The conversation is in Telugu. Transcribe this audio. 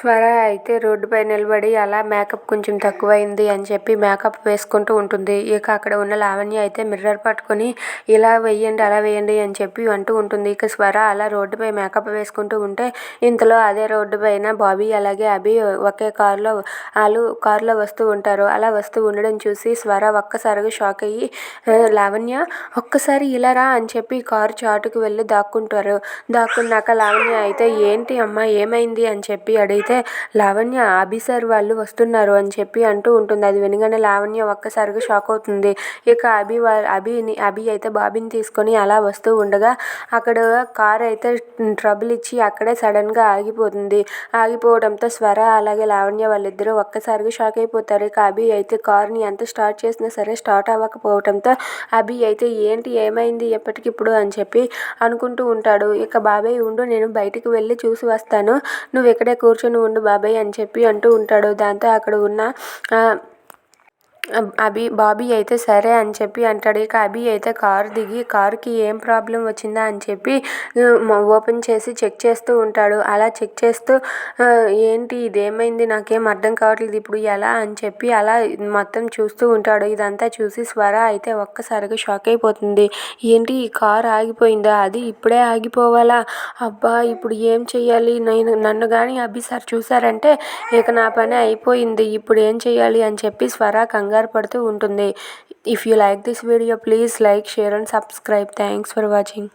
స్వర అయితే రోడ్డుపై నిలబడి అలా మేకప్ కొంచెం తక్కువైంది అని చెప్పి మేకప్ వేసుకుంటూ ఉంటుంది. ఇక అక్కడ ఉన్న లావణ్య అయితే మిర్రర్ పట్టుకొని ఇలా వేయండి అలా వెయ్యండి అని చెప్పి అంటూ ఉంటుంది. ఇక స్వర అలా రోడ్డుపై మేకప్ వేసుకుంటూ ఉంటే ఇంతలో అదే రోడ్డు పైన బాబీ అలాగే అభి ఒకే కారులో వాళ్ళు కారులో వస్తూ ఉంటారు. అలా వస్తూ ఉండడం చూసి స్వర ఒక్కసారిగా షాక్ అయ్యి లావణ్య ఒక్కసారి ఇలా రా అని చెప్పి కారు చాటుకు వెళ్ళి దాక్కుంటారు. దాక్కున్నాక లావణ్య అయితే ఏంటి అమ్మ ఏమైంది? అని చెప్పి అడిగి అయితే లావణ్య అభి సార్ వాళ్ళు వస్తున్నారు అని చెప్పి అంటూ ఉంటుంది. అది వినగానే లావణ్య ఒక్కసారిగా షాక్ అవుతుంది. ఇక అభి వాళ్ళ అభిని అభి అయితే బాబీని తీసుకొని అలా వస్తూ ఉండగా అక్కడ కార్ అయితే ట్రబుల్ ఇచ్చి అక్కడే సడన్గా ఆగిపోతుంది. ఆగిపోవడంతో స్వర అలాగే లావణ్య వాళ్ళిద్దరూ ఒక్కసారిగా షాక్ అయిపోతారు. ఇక అభి అయితే కార్ని ఎంత స్టార్ట్ చేసినా సరే స్టార్ట్ అవ్వకపోవడంతో అభి అయితే ఏంటి ఏమైంది? ఎప్పటికిప్పుడు అని చెప్పి అనుకుంటూ ఉంటాడు. ఇక బాబాయ్ ఉండు నేను బయటికి వెళ్ళి చూసి వస్తాను. నువ్వు ఇక్కడే కూర్చొని ఉండు బాబాయ్ అని చెప్పి అంటూ ఉంటాడు. దాంతో అక్కడ ఉన్న అభి బాబీ అయితే సరే అని చెప్పి అంటాడు. ఇక అభి అయితే కారు దిగి కారుకి ఏం ప్రాబ్లం వచ్చిందా అని చెప్పి ఓపెన్ చేసి చెక్ చేస్తూ ఉంటాడు. అలా చెక్ చేస్తూ ఏంటి ఇదేమైంది? నాకేం అర్థం కావట్లేదు ఇప్పుడు ఎలా అని చెప్పి అలా మొత్తం చూస్తూ ఉంటాడు. ఇదంతా చూసి స్వర అయితే ఒక్కసారిగా షాక్ అయిపోతుంది. ఏంటి ఈ కారు ఆగిపోయిందా? అది ఇప్పుడే ఆగిపోవాలా? అబ్బా ఇప్పుడు ఏం చెయ్యాలి? నేను నన్ను కానీ అభి సార్ చూసారంటే ఇక నా పని అయిపోయింది. ఇప్పుడు ఏం చెయ్యాలి అని చెప్పి స్వర కంగారు ఆధారపడుతూ పడుతూ ఉంటుంది. If you like this video please like share and subscribe thanks for watching